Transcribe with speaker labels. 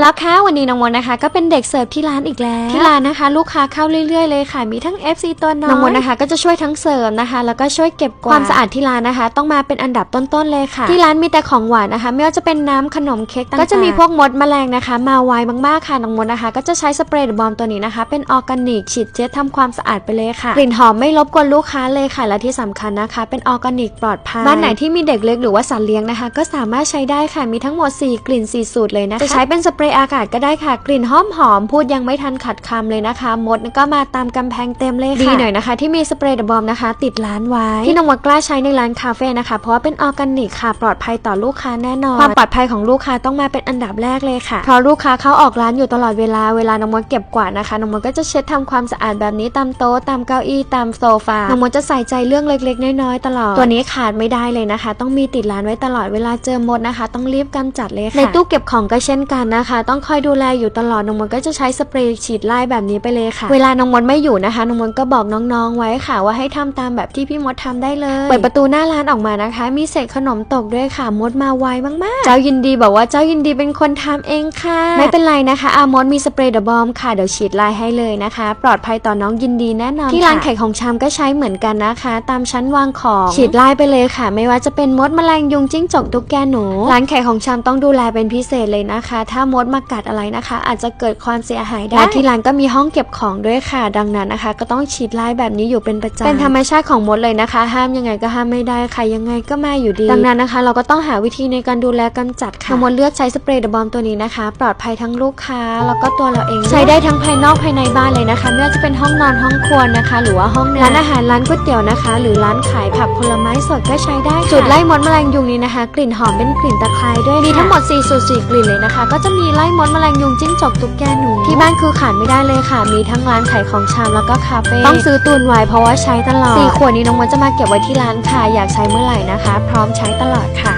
Speaker 1: แล้วค่ะวันนี้น้องมนต์นะคะ ก็เป็นเด็กเสิร์ฟที่ร้านอีกแล้วที่ร้านนะคะ ลูกค้าเข้าเรื่อยๆเลยค่ะ มีทั้ง FC ตัวน้อยน้องมนต์นะคะ ก็จะช่วยทั้งเสิร์ฟนะคะ แล้วก็ช่วยเก็บกวาดความสะอาดที่ร้านนะคะ ต้องมาเป็นอันดับต้นๆเลยค่ะ ที่ร้านมีแต่ของหวานนะคะ ไม่ว่าจะเป็นน้ำขนมเค้กต่างๆก็จะมีพวกมดแมลงนะคะ มาไวมากๆค่ะน้องมนต์นะคะ ก็จะใช้สเปรย์บอมตัวนี้นะคะ เป็นออร์แกนิกฉีดเช็ดทำความสะอาดไปเลยค่ะกลิ่นหอมไม่รบกวนลูกค้าเลยค่ะและที่สำคัญนะคะ เป็นออร์แกนิกปลอดภัยบ้านไหนที่มีเด็กเล็กหรือว่าสัตว์เลี้ยงนะคะ ก็สามารถใช้ได้ค่ะมีทั้งหมด 4 กลิ่น4สูตรเลยนะคะจะใช้เป็นสเปรย์อากาศก็ได้ค่ะ กลิ่นหอมหอมๆพูดยังไม่ทันขัดคำเลยนะคะ มดก็มาตามกำแพงเต็มเลยค่ะ ดีหน่อยนะคะ ที่มีสเปรย์บอมนะคะ ติดร้านไว้ ที่น้องมดกล้าใช้ในร้านคาเฟ่นะคะ เพราะว่าเป็นออร์แกนิกค่ะ ปลอดภัยต่อลูกค้าแน่นอน ความปลอดภัยของลูกค้าต้องมาเป็นอันดับแรกเลยค่ะ เพราะลูกค้าเข้าออกร้านอยู่ตลอดเวลา เวลาน้องมดเก็บกวาดนะคะ น้องมดก็จะเช็ดทำความสะอาดแบบนี้ตามโต๊ะตามเก้าอี้ตามโซฟา น้องมดจะใส่ใจเรื่องเล็กๆ น้อยๆตลอด ตัวนี้ขาดไม่ได้เลยนะคะ ต้องมีติดร้านไว้ตลอดเวลาเจอมดนะคะ ต้องรีบกำจัดเลยค่ะ ในตู้เก็บของก็เช่นกันนะคะต้องคอยดูแลอยู่ตลอดน้องมดก็จะใช้สเปรย์ฉีดไล่แบบนี้ไปเลยค่ะ เวลาน้องมดไม่อยู่นะคะน้องมดก็บอกน้องๆไว้ค่ะ ว่าให้ทำตามแบบที่พี่มดทำได้เลย เปิดประตูหน้าร้านออกมานะคะ มีเศษขนมตกด้วยค่ะมดมาไวมากๆ เจ้ายินดีบอกว่าเจ้ายินดีเป็นคนทำเองค่ะ ไม่เป็นไรนะคะอามดมีสเปรย์เดอะบอมค่ะเดี๋ยวฉีดไล่ให้เลยนะคะ ปลอดภัยต่อน้องยินดีแน่นอนที่ร้านขายของชำก็ใช้เหมือนกันนะคะ ตามชั้นวางของฉีดไล่ไปเลยค่ะ ไม่ว่าจะเป็นมดแมลงยุงจิ้งจกตุ๊กแกหนูร้านขายของชำต้องดูแลเป็นพิเศษเลยนะคะ ถ้ามดมากัดอะไรนะคะ อาจจะเกิดความเสียหายได้และที่ร้านก็มีห้องเก็บของด้วยค่ะ ดังนั้นนะคะ ก็ต้องฉีดไล่แบบนี้อยู่เป็นประจำเป็นธรรมชาติของมดเลยนะคะ ห้ามยังไงก็ห้ามไม่ได้ค่ะยังไงก็มาอยู่ดี ดังนั้นนะคะ เราก็ต้องหาวิธีในการดูแลกำจัดค่ะน้องมดเลือกใช้สเปรย์เดอะบอมตัวนี้นะคะ ปลอดภัยทั้งลูกค้า แล้วก็ตัวเราเองด้วยใช้ได้ทั้งภายนอกภายในบ้านเลยนะคะไม่ว่าจะเป็นห้องนอนห้องครัวนะคะ หรือว่าห้องน้ำร้านอาหารร้านก๋วยเตี๋ยวนะคะ หรือร้านขายผักผลไม้สดก็ใช้ได้ค่ะจุดไล่มดแมลงยุงนี้นะคะ กลิ่นหอมเป็นกลิ่นตะไคร้ด้วยมีทั้งหมด4สูตร4กลิ่นเลยนะคะ ก็จะมีไล่มดแมลงยุงจิ้งจกตุ๊กแกหนูที่บ้านคือขาดไม่ได้เลยค่ะ มีทั้งร้านขายของชำแล้วก็คาเฟ่ต้องซื้อตุนไว้เพราะว่าใช้ตลอดสี่ขวดนี้น้องมดจะมาเก็บไว้ที่ร้านค่ะอยากใช้เมื่อไหร่นะคะ พร้อมใช้ตลอดค่ะ